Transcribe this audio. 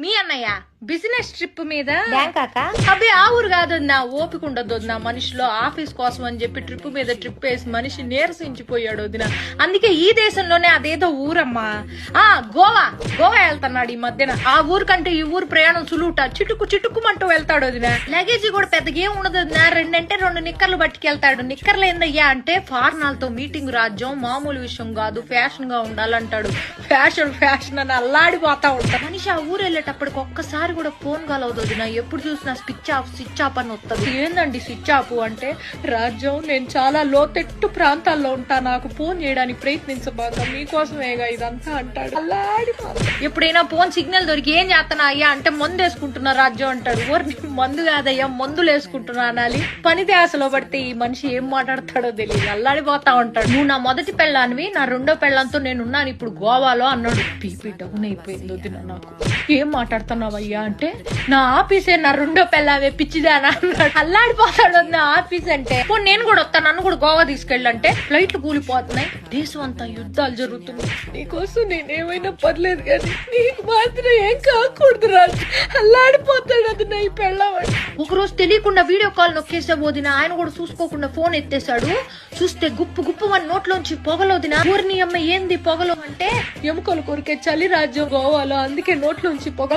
Me అన్నయ్య business trip మీద? బ్యాంకాక? అబ్బే ఆ ఊరు కాదు నా ఓపిక ఉండదు నా మనిషిలో ఆఫీస్ కోసం అని చెప్పి ట్రిప్ మీద ట్రిప్ వేసి మనిషి నీరసించిపోయాడు వదిన. అందుకే ఈ దేశంలోనే అదేదో ఊరమ్మా. ఆ గోవా గోవా వెళ్తున్నాడు ఈ మధ్యన. ఆ ఊరు కంటే ఈ ఊరు ప్రయాణం సులువుట. చిటుకు చిటుకుమంటూ వెళ్తాడు వదిన. లగేజ్ కూడా పెద్దగా ఏం ఉండదు వదిన. రెండంటే రెండు నిక్కర్లు పట్టుకెళ్తాడు. నిక్కర్లు ఏందయ్యా అంటే ఫార్నాలతో మీటింగ్ రాజ్యం మామూలు విషయం కాదు ఫ్యాషన్గా ఉండాలంటాడు. ఫ్యాషన్ ఫ్యాషన్ అని అల్లాడిపోతా ఉంటాడు. మనిషి ఆ ఊరు వాడికి ఒక్కసారి కూడా ఫోన్ కాల్ అవుతుంది. నా ఎప్పుడు చూసినా స్విచ్ ఆఫ్ స్విచ్ ఆఫ్ అని వస్తుంది. ఏందండి స్విచ్ ఆఫ్ అంటే? రాజ్యం నేను చాలా లోతెట్టు ప్రాంతాల్లో ఉంటా. నాకు ఫోన్ చేయడానికి ప్రయత్నించబాక మీకోసమేగా ఇదంతా అంటాడు. అల్లాడి ఎప్పుడైనా ఫోన్ సిగ్నల్ దొరికి ఏం చేస్తానా అయ్యా అంటే మందు వేసుకుంటున్నా రాజ్యం అంటాడు. ఓరి మందు కాదయ్యా మందులు వేసుకుంటున్నా అనాలి. పని ధ్యాసలో పడితే ఈ మనిషి ఏం మాట్లాడతాడో తెలియదు. అల్లాడిపోతా ఉంటాడు. నువ్వు నా మొదటి పెళ్ళానివి నా రెండో పెళ్ళంతో నేను ఉన్నాను ఇప్పుడు గోవాలో అన్నాడు. పీపీ డౌన్ అయిపోయింది నాకు. ఏం మాట్లాడుతున్నావయ్యా అంటే నా ఆఫీసే నా రెండో పెళ్ళావే పిచ్చిదానా అన్నాడు. అల్లాడిపోతాడు నా ఆఫీస్ అంటే. నేను కూడా వస్తాను నన్ను కూడా గోవా తీసుకెళ్ళంటే ఫ్లైట్లు కూలిపోతున్నాయి. దేశం అంతా యుద్ధాలు జరుగుతున్నాయి. నీకోసం నేనేమైనా పర్లేదు కానీ నీకు మాత్రం ఏం కాకూడదు రాజు. అల్లాడిపోతాడు అది నా పెళ్ళవాడు. ఒకరోజు తెలియకుండా వీడియో కాల్ నొక్కేసే పోదిన ఆయన కూడా చూసుకోకుండా ఫోన్ ఎత్తేసాడు చూస్తే గుప్పు గుప్పు మన నోట్లోంచి పొగలోదిన ఊరిని అమ్మ ఏంది పొగలు అంటే ఎముకలు కొరికే చలి రాజ్యం గోవాలో. అందుకే నోట్లోంచి పొగ